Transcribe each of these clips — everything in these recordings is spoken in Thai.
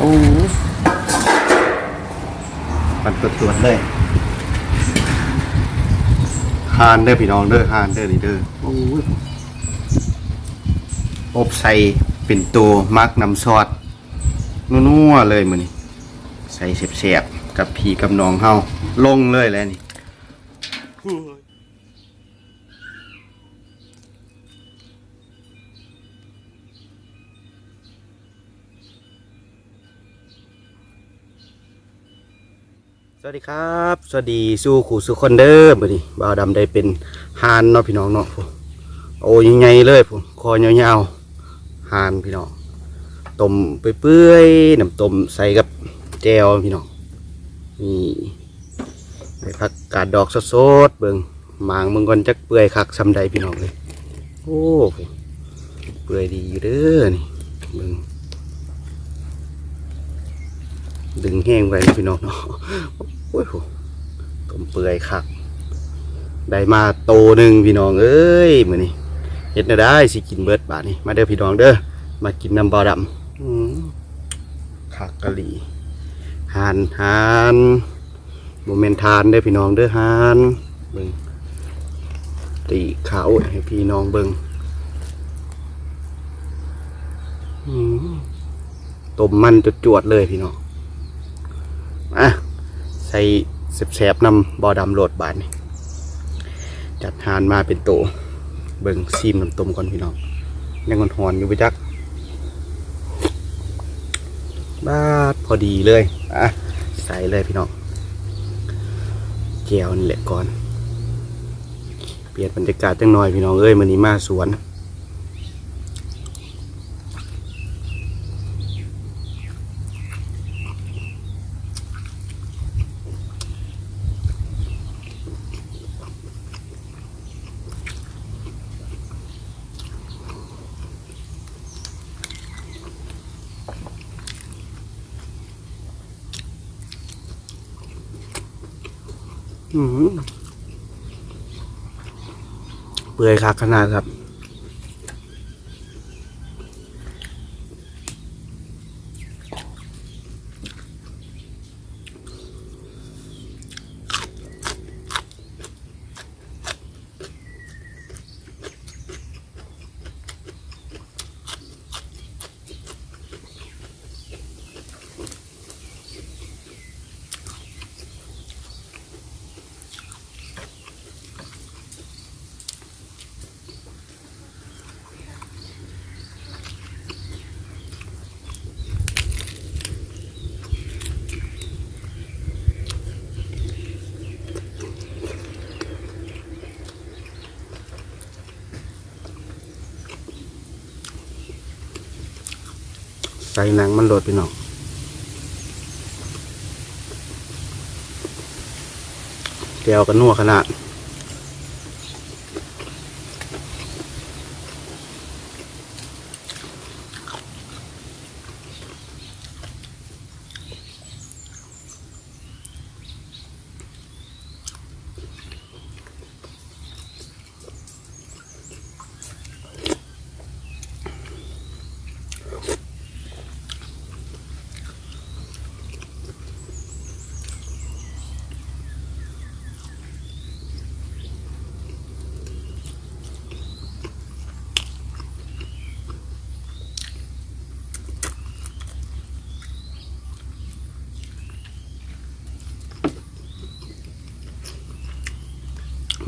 โอ้ปันตรวจๆเลยฮานเด้อพี่น้องเด้อฮานเด้อนี่เด้อโอ้ยอบใส่เป็นตัวมักน้ำซอสนัวๆเลยมือนี้ใส่เสียบๆกับพี่กับน้องเฮาลงเลยแหล้วนี่ สวัสดีครับ สวัสดีสู่ขู่สู่คนเด้อบัดนี้บ่าวดำได้เป็นฮานเนาะพี่น้องเนาะโอ้ยใหญ่ๆเลยผู้คอยาวๆฮานพี่น้องต้มเปื่อยๆน้ำต้มใส่กับแจวพี่น้องนี่ไปพักกาดดอกสดๆเบิ่งหมางมึงก่อนจักเปื่อยคักซำใดพี่น้องเลยโอ้เปื่อยดีอยู่เด้อนี่เบิ่ง ดึงแห้งไว้พี่น้องเนาะโอ้ยโหต้มเปื่อยคักได้มาโตหนึ่งพี่น้องเอ้ยมือนี้เฮ็ดน่ได้สิกินเบิดบาดนี้มาเด้อพี่น้องเด้อมากินน้ำบอดำอื้อคักกะหรี่หานหานบ่แม่นทานเด้อพี่น้องเด้อหานเบิงตีขาวให้พี่น้องเบิงอื้อต้มมันจวดเลยพี่น้อง อะใส่แสบๆนำบอดำโหลดบานนี่จัดทานมาเป็นโต เบิ่งซีมน้ำต้มก่อนพี่น้องยังหอนอยู่ไปจักบาดพอดีเลยอะใส่เลยพี่น้องเจียวนี่แหละก่อน เปลี่ยนบรรยากาศจังหน่อยพี่น้องเอ้ยมันนี้มาสวน เปื่อยคักขนาดครับ ส่หนังมันโดดพี่น้องเดียวกันนัวขนาด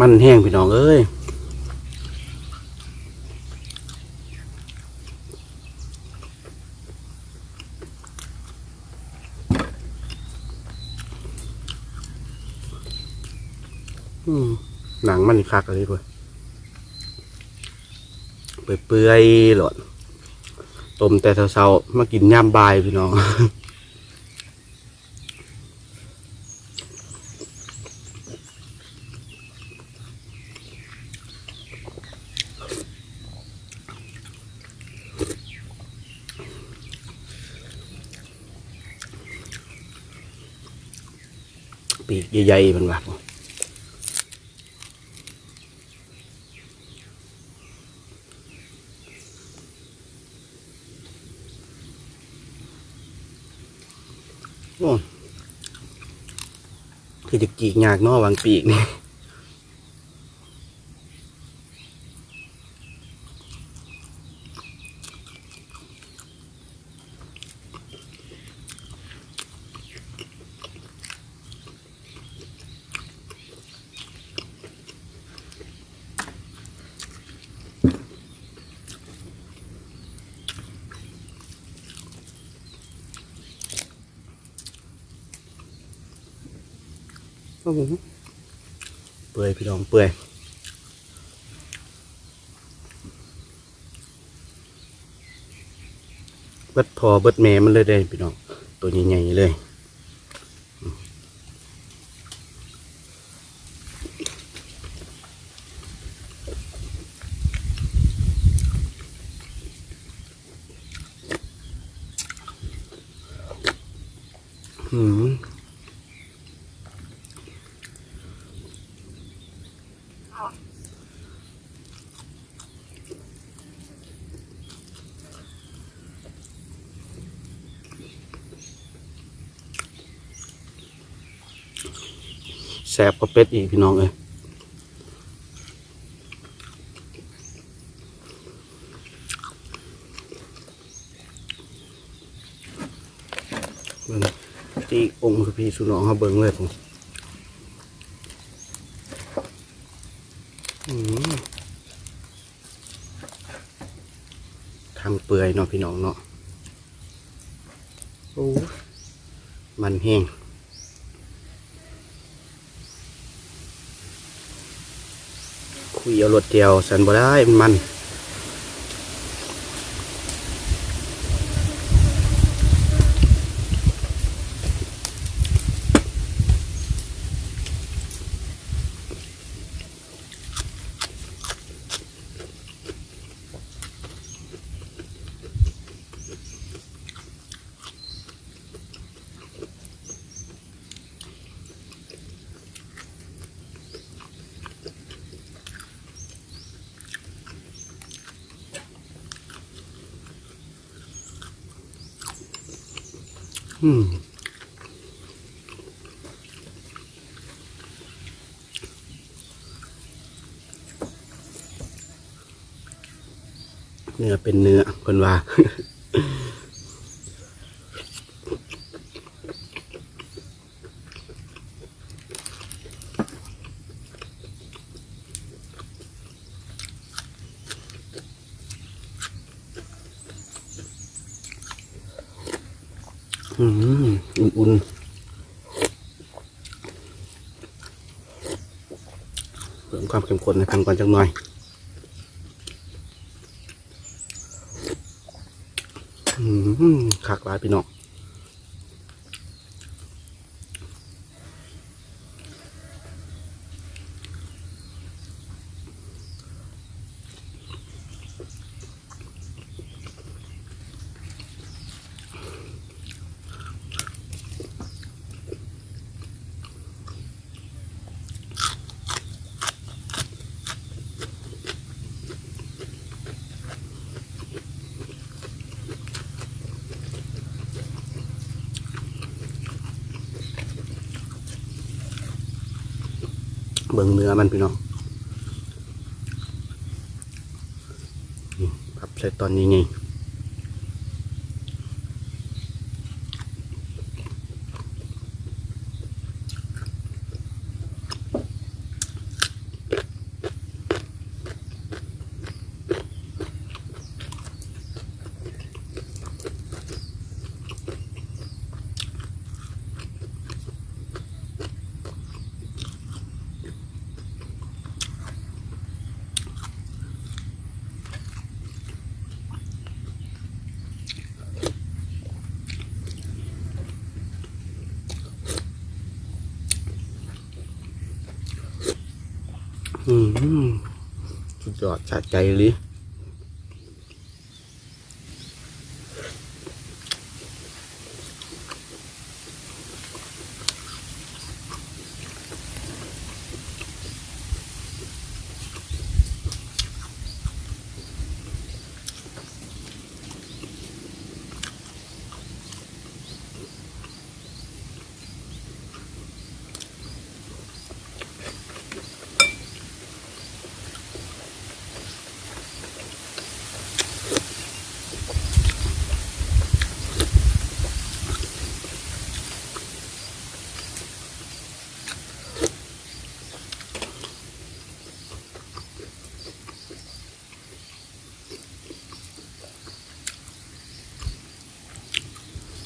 มันแห้งพี่น้องเอ้ยหนังมันคักอะไรด้วยเปื่อยๆหลอดต้มแต่เช้าๆมากินย่ำบายพี่น้อง ปีกใหญ่ๆมันแบบโอ้คือจะกีกยากเนอวางปีกนี่ โอ้โหเปื่อยพี่น้องเปื่อยเบิดพอเบิดแม่มันเลยได้พี่น้องตัวใหญ่ๆเลย อืม แสบกว่าเป็ดอีกพี่น้องเอ้ยตีองค์พี่สุนองเขาเบิ่งเลยผมอืมทางเปื่อยเนาะพี่น้องเนาะโอ้มันแห้ง ยเอารถเดียวสันบ่ได้มัน อืมเนื้อเป็นเนื้อคนว่า อืมอุ่นๆเพิ่มความเข้มข้นในทางก่อนจังหน่อยอืมขากหลายพี่น้อง บิ่งเนื้อมันพี่น้องนี่พับใส่ตอนนี้ไง สุดยอดสะใจเลย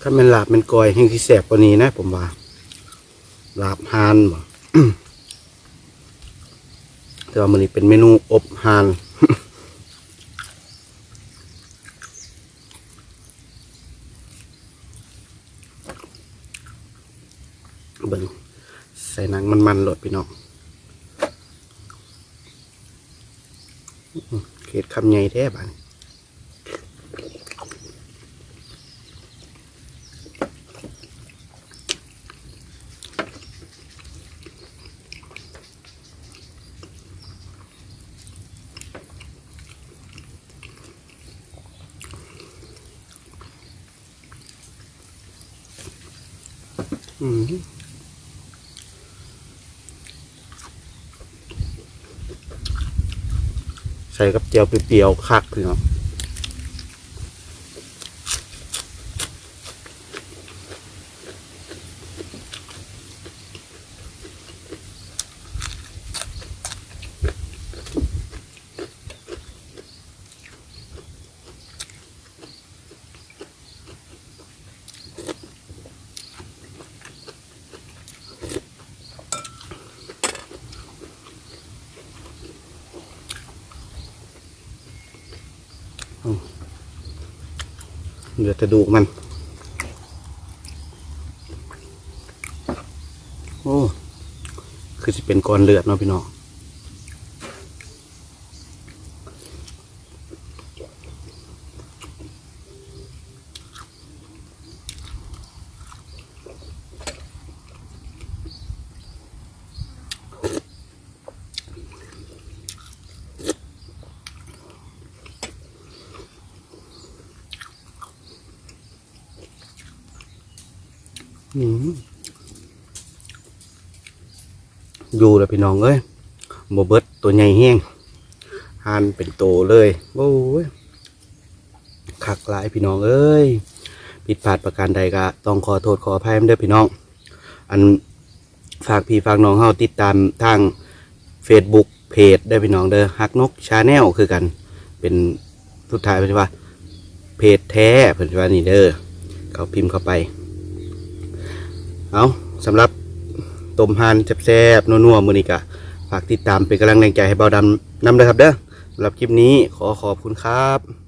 ถ้ามันลาบมันกอยแห้งที่แสบกว่านี้นะผมว่าลาบฮานบ่แต่ว่ามันนี้เป็นเมนูอบฮานเบิ่งใส่หนังมันๆโหลดพี่น้องเขตคำใหญ่แท้บ้าน อืมใส่กับเจียวเปรี้ยวๆคักพี่น้อง เหลือแต่ดูกมัน โอ้ คือจะเป็นก้อนเลือดเนาะพี่น้อง อยู่แล้วพี่น้องเอ้ยโมเบิดตัวใหญ่แห้งหานเป็นโตเลยโอ้ยคักหลายพี่น้องเอ้ยผิดพลาดประการใดก็ต้องขอโทษขออภัยด้อพี่น้อง อันฝากพี่ฝากน้องเฮาติดตามทาง Facebook เพจได้พี่น้องเด้อฮักนกชาแนลคือกัน เป็นสุดท้ายเป็นว่า เพจแท้เพิ่นว่านี่เด้อเขาพิมพ์เข้าไป เอาสำหรับต้มห่านแซ่บๆนัวๆมือนี้กะฝากติดตามเป็นกำลังแรงใจให้เบาดำนำเลยครับเด้อสำหรับคลิปนี้ขอขอบคุณครับ